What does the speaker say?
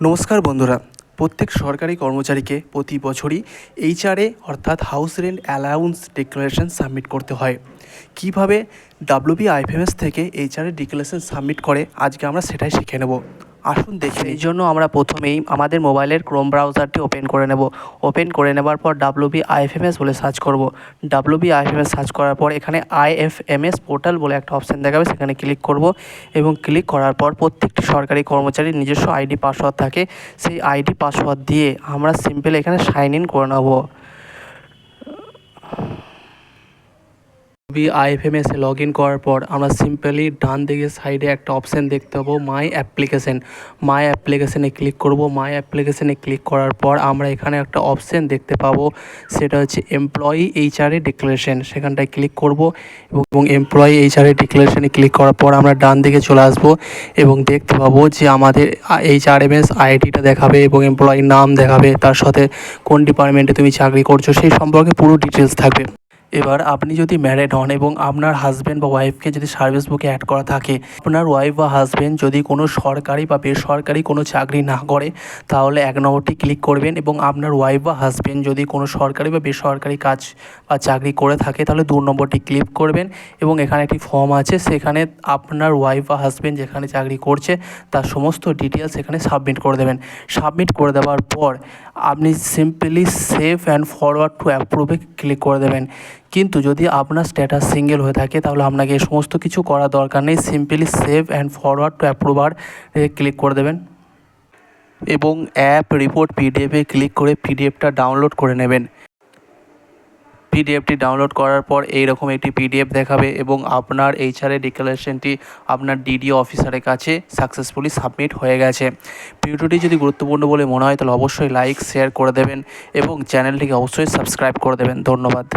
নমস্কার বন্ধুরা। প্রত্যেক সরকারি কর্মচারীকে প্রতি বছরই এইচআরএ অর্থাৎ house rent allowance declaration submit করতে হয়। কীভাবে ডাব্লিউবি আইফএমএস থেকে এইচআরএ ডিক্লারেশন সাবমিট করে, আজকে আমরা সেটাই শিখে নেব। আসুন দেখে এই জন্য আমরা প্রথমেই আমাদের মোবাইলের ক্রোম ব্রাউজারটি ওপেন করে নেব। ওপেন করে নেবার পর ডাব্লুবি আইএফএমএস বলে সার্চ করব। ডাব্লুবি আইএফএমএস সার্চ করার পর এখানে আই আইএফএমএস পোর্টাল বলে একটা অপশান দেখাবে। সেখানে ক্লিক করব এবং ক্লিক করার পর প্রত্যেকটি সরকারি কর্মচারীর নিজস্ব আইডি পাসওয়ার্ড থাকে। সেই আইডি পাসওয়ার্ড দিয়ে আমরা সিম্পল এখানে সাইন ইন করে নেব। বি আইএফএমএসে লগ ইন করার পর আমরা সিম্পলি ডান দিকে সাইডে একটা অপশান দেখতে পাবো মাই অ্যাপ্লিকেশন মাই অ্যাপ্লিকেশানে ক্লিক করব। মাই অ্যাপ্লিকেশানে ক্লিক করার পর আমরা এখানে একটা অপশান দেখতে পাবো, সেটা হচ্ছে এমপ্লয়ি এইচআরএ ডিক্লারেশন সেখানটায় ক্লিক করব এবং এমপ্লয়ি এইচআরএ ডিক্লারেশনে ক্লিক করার পর আমরা ডান দিকে চলে আসব এবং দেখতে পাবো যে আমাদের এইচআরএমএস আইডিটা দেখাবে এবং এমপ্লয়ির নাম দেখাবে। তার সাথে কোন ডিপার্টমেন্টে তুমি চাকরি করছ, সেই সম্পর্কে পুরো ডিটেলস থাকবে। এবার আপনি যদি ম্যারেড হন এবং আপনার হাজব্যান্ড বা ওয়াইফকে যদি সার্ভিস বুকে অ্যাড করা থাকে, আপনার ওয়াইফ বা হাজব্যান্ড যদি কোনো সরকারি বা বেসরকারি কোনো চাকরি না করে, তাহলে এক নম্বরটি ক্লিক করবেন এবং আপনার ওয়াইফ বা হাজব্যান্ড যদি কোনো সরকারি বা বেসরকারি কাজ বা চাকরি করে থাকে, তাহলে দু নম্বরটি ক্লিক করবেন এবং এখানে একটি ফর্ম আছে, সেখানে আপনার ওয়াইফ বা হাজব্যান্ড যেখানে চাকরি করছে, তার সমস্ত ডিটেলস এখানে সাবমিট করে দেবেন। সাবমিট করে দেওয়ার পর আপনি simply save and forward to অ্যাপ্রুভে click করে দেবেন। কিন্তু যদি আপনার স্ট্যাটাস সিঙ্গেল হয়ে থাকে, তাহলে আপনাকে এই সমস্ত কিছু করার দরকার নেই। Simply save and forward to approver click করে দেবেন। এবং অ্যাপ রিপোর্ট পিডিএফে ক্লিক করে পিডিএফটা ডাউনলোড করে নেবেন। পিডিএফটি ডাউনলোড করার পর এইরকম একটি পিডিএফ দেখাবে এবং আপনার এইচআরএ ডিক্লারেশনটি আপনার ডিডিও অফিসারের কাছে সাকসেসফুলি সাবমিট হয়ে গেছে। ভিডিওটি যদি গুরুত্বপূর্ণ বলে মনে হয়, তাহলে অবশ্যই লাইক শেয়ার করে দেবেন এবং চ্যানেলটিকে অবশ্যই সাবস্ক্রাইব করে দেবেন। ধন্যবাদ।